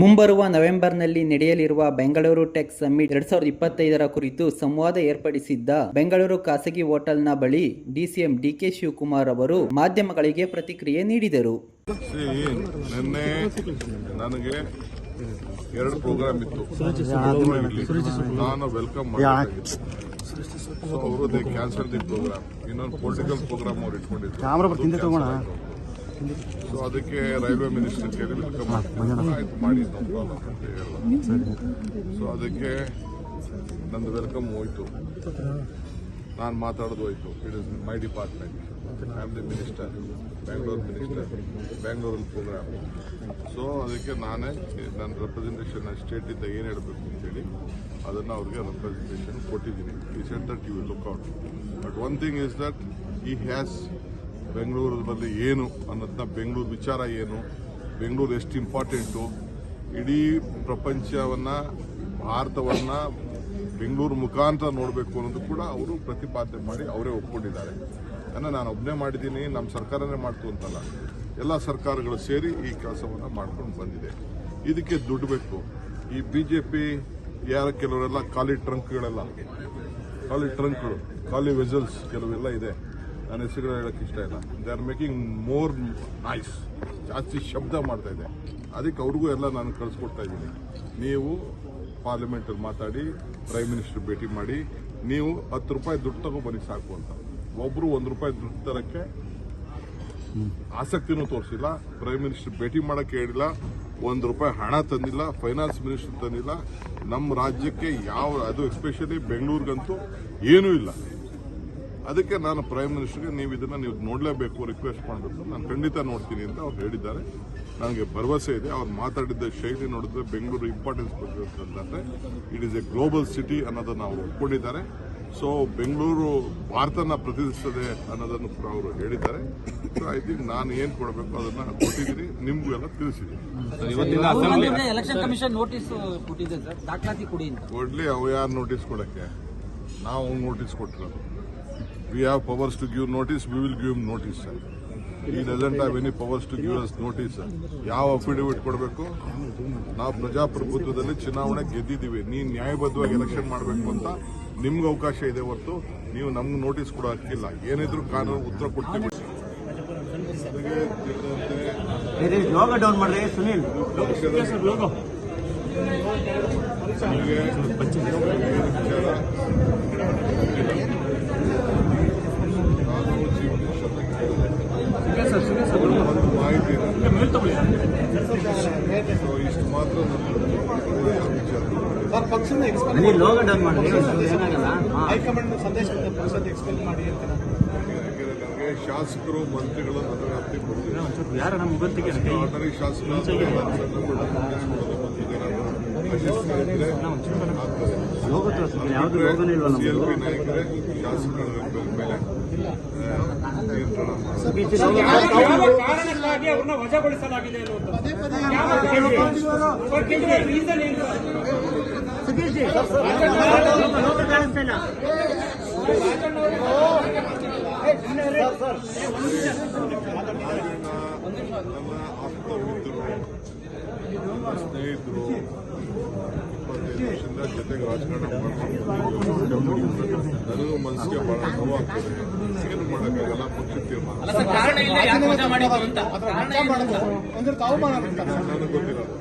ಮುಂಬರುವ ನವೆಂಬರ್ನಲ್ಲಿ ನಡೆಯಲಿರುವ ಬೆಂಗಳೂರು ಟೆಕ್ ಸಮ್ಮಿಟ್ ಎರಡ್ ಸಾವಿರದ ಇಪ್ಪತ್ತೈದರ ಕುರಿತು ಸಂವಾದ ಏರ್ಪಡಿಸಿದ್ದ ಬೆಂಗಳೂರು ಖಾಸಗಿ ಹೋಟೆಲ್ನ ಬಳಿ ಡಿಸಿಎಂ ಡಿಕೆ ಶಿವಕುಮಾರ್ ಅವರು ಮಾಧ್ಯಮಗಳಿಗೆ ಪ್ರತಿಕ್ರಿಯೆ ನೀಡಿದರು. ನಿನ್ನೆ ನನಗೆ ಎರಡು ಪ್ರೋಗ್ರಾಮ್ ಇತ್ತು. ನಾನು ವೆಲ್ಕಮ್ ಅವರು ದೇ ಕ್ಯಾನ್ಸಲ್ ದಿ ಪ್ರೋಗ್ರಾಮ್ ಇನ್ನೊಂದು ಪೊಲಿಟಿಕಲ್ ಪ್ರೋಗ್ರಾಮ್ ಅವ್ರು ಇಟ್ಕೊಂಡಿದ್ರು. ಸೊ ಅದಕ್ಕೆ ರೈಲ್ವೆ ಮಿನಿಸ್ಟರ್ ಕೇಳಿ ವೆಲ್ಕಮ್ ಆಯ್ತು, ಮಾಡಿ. ಸೊ ಅದಕ್ಕೆ ನಂದು ವೆಲ್ಕಮ್ ಹೋಯ್ತು. ನಾನು ಮಾತಾಡೋದು ಹೋಯ್ತು. It is my department I the minister Bangalore minister ಬ್ಯಾಂಗ್ಳೂರಲ್ಲಿ ಪ್ರೋಗ್ರಾಮ್ ಸೊ ಅದಕ್ಕೆ ನಾನೇ ನನ್ನ ರೆಪ್ರೆಸೆಂಟೇಷನ್ ಸ್ಟೇಟಿಂದ ಏನು ಹೇಳಬೇಕು ಅಂತೇಳಿ ಅದನ್ನು ಅವ್ರಿಗೆ ರೆಪ್ರೆಸೆಂಟೇಷನ್ ಕೊಟ್ಟಿದ್ದೀನಿ. ಈ centre that you look out but one thing is that he has ಬೆಂಗಳೂರಲ್ಲಿ ಏನು ಅನ್ನೋದನ್ನ ಬೆಂಗಳೂರು ವಿಚಾರ ಏನು? ಬೆಂಗಳೂರು ಎಷ್ಟು ಇಂಪಾರ್ಟೆಂಟು? ಇಡೀ ಪ್ರಪಂಚವನ್ನು, ಭಾರತವನ್ನು ಬೆಂಗಳೂರು ಮುಖಾಂತರ ನೋಡಬೇಕು ಅನ್ನೋದು ಕೂಡ ಅವರು ಪ್ರತಿಪಾದನೆ ಮಾಡಿ ಅವರೇ ಒಪ್ಕೊಂಡಿದ್ದಾರೆ. ಅಂದರೆ ನಾನು ಒಬ್ಬನೇ ಮಾಡಿದ್ದೀನಿ ನಮ್ಮ ಸರ್ಕಾರನೇ ಮಾಡ್ತು ಅಂತಲ್ಲ. ಎಲ್ಲ ಸರ್ಕಾರಗಳು ಸೇರಿ ಈ ಕೆಲಸವನ್ನು ಮಾಡ್ಕೊಂಡು ಬಂದಿದೆ. ಇದಕ್ಕೆ ದುಡ್ಡು ಬೇಕು. ಈ ಬಿ ಜೆ ಪಿ ಯಾರ ಕೆಲವರೆಲ್ಲ ಖಾಲಿ ಟ್ರಂಕ್ಗಳೆಲ್ಲ, ಖಾಲಿ ಟ್ರಂಕ್ಗಳು, ಖಾಲಿ ವೆಸಲ್ಸ್ ಕೆಲವೆಲ್ಲ ಇದೆ. ನನ್ನ ಹೆಸರುಗಳು ಹೇಳೋಕ್ಕೆ ಇಷ್ಟ ಇಲ್ಲ. They are making more noise ಜಾಸ್ತಿ ಶಬ್ದ ಮಾಡ್ತಾ ಇದೆ. ಅದಕ್ಕೆ ಅವ್ರಿಗೂ ಎಲ್ಲ ನಾನು ಕಳಿಸ್ಕೊಡ್ತಾ ಇದ್ದೀನಿ. ನೀವು ಪಾರ್ಲಿಮೆಂಟಲ್ಲಿ ಮಾತಾಡಿ ಪ್ರೈಮ್ ಮಿನಿಸ್ಟರ್ ಭೇಟಿ ಮಾಡಿ, ನೀವು ಹತ್ತು ರೂಪಾಯಿ ದುಡ್ಡು ತಗೊಬನ್ನಿ ಸಾಕು ಅಂತ. ಒಬ್ಬರು ಒಂದು ರೂಪಾಯಿ ದುಡ್ಡು ತರಕ್ಕೆ ಆಸಕ್ತಿನೂ ತೋರಿಸಿಲ್ಲ ಪ್ರೈಮ್ ಮಿನಿಸ್ಟರ್ ಭೇಟಿ ಮಾಡೋಕ್ಕೆ ಹೇಳಿಲ್ಲ, ಒಂದು ರೂಪಾಯಿ ಹಣ ತಂದಿಲ್ಲ ಫೈನಾನ್ಸ್ ಮಿನಿಸ್ಟರ್ ತಂದಿಲ್ಲ. ನಮ್ಮ ರಾಜ್ಯಕ್ಕೆ ಯಾವ, ಅದು ಎಸ್ಪೆಷಲಿ ಬೆಂಗಳೂರಿಗಂತೂ ಏನೂ ಇಲ್ಲ. ಅದಕ್ಕೆ ನಾನು ಪ್ರೈಮ್ ಮಿನಿಸ್ಟರ್ಗೆ ನೀವು ಇದನ್ನು ನೀವು ನೋಡಲೇಬೇಕು ರಿಕ್ವೆಸ್ಟ್ ಮಾಡಬೇಕು. ನಾನು ಖಂಡಿತ ನೋಡ್ತೀನಿ ಅಂತ ಅವ್ರು ಹೇಳಿದ್ದಾರೆ. ನನಗೆ ಭರವಸೆ ಇದೆ. ಅವ್ರು ಮಾತಾಡಿದ್ದ ಶೈಲಿ ನೋಡಿದ್ರೆ ಬೆಂಗಳೂರು ಇಂಪಾರ್ಟೆನ್ಸ್ ಬಗ್ಗೆ ಅಂತಂದ್ರೆ it is a global city ಅನ್ನೋದನ್ನು ಅವರು ಒಪ್ಕೊಂಡಿದ್ದಾರೆ. ಸೊ ಬೆಂಗಳೂರು ಭಾರತನ ಪ್ರತಿನಿಧಿಸ್ತದೆ ಅನ್ನೋದನ್ನು ಕೂಡ ಅವರು ಹೇಳಿದ್ದಾರೆ. ಸೊ ಐ ಥಿಂಕ್ ನಾನು ಏನು ಕೊಡಬೇಕು ಅದನ್ನು ಕೊಟ್ಟಿದ್ದೀನಿ. ನಿಮಗೂ ಎಲ್ಲ ತಿಳಿಸಿದ್ದೀನಿ. ಕೊಡ್ಲಿ ಅವು ಯಾರು ನೋಟಿಸ್ ಕೊಡೋಕ್ಕೆ? ನಾವು ನೋಟಿಸ್ ಕೊಟ್ಟಿರೋದು. We give notice, to will give we will sir. He ಈ have any powers to to us us sir. ಯಾವ ಅಫಿಡವಿಟ್ ಕೊಡಬೇಕು ನಾವು ಪ್ರಜಾಪ್ರಭುತ್ವದಲ್ಲಿ ಚುನಾವಣೆ ಗೆದ್ದಿದ್ದೀವಿ ನೀವು ನ್ಯಾಯಬದ್ಧವಾಗಿ ಎಲೆಕ್ಷನ್ ಮಾಡಬೇಕು ಅಂತ ನಿಮ್ಗೆ ಅವಕಾಶ ಇದೆ ಹೊರತು ನೀವು ನಮ್ಗೆ ನೋಟಿಸ್ ಕೊಡೋ ಹಕ್ಕಿಲ್ಲ ಏನಿದ್ರು ಕಾನೂನು ಉತ್ತರ ಕೊಡ್ತೀವಿ ಸುನೀಲ್ ನನಗೆ ವಿಚಾರ ನಾನು ಚೀಫ್ ಮಿನಿಸ್ಟರ್ನ ಕೇಳಿದೆ. ಒಂದು ಮಾಹಿತಿ ಸೊ ಇಷ್ಟು ಮಾತ್ರ ನನ್ನ ಹೈಕಮಾಂಡ್ ಸಂದೇಶ ಮಾಡಿ ಅಂತ ನನಗೆ ಶಾಸಕರು ಮಂತ್ರಿಗಳು ನನ್ನ ಆರ್ಡರಿ ಶಾಸಕರು ಸಿಎಲ್ಪಿ ನಾಯಕರೇ ಮೇಲೆ ವಜಾಗೊಳಿಸಲಾಗಿದೆ ನನ್ನ ಆಪ್ತ ಮಿತ್ರರು ಸ್ನೇಹಿತರು ಇಪ್ಪತ್ತೈದು ವರ್ಷದಿಂದ ಜೊತೆಗೆ ರಾಜಕಾರಣ ನನಗೂ ಮನಸ್ಸಿಗೆ ಬಹಳ ನೋವಾಗ್ತದೆ ಏನು ಮಾಡೋಕ್ಕಾಗಲ್ಲ ಪಕ್ಷ ತೀರ್ಮಾನ ನನಗೆ ಗೊತ್ತಿರೋದು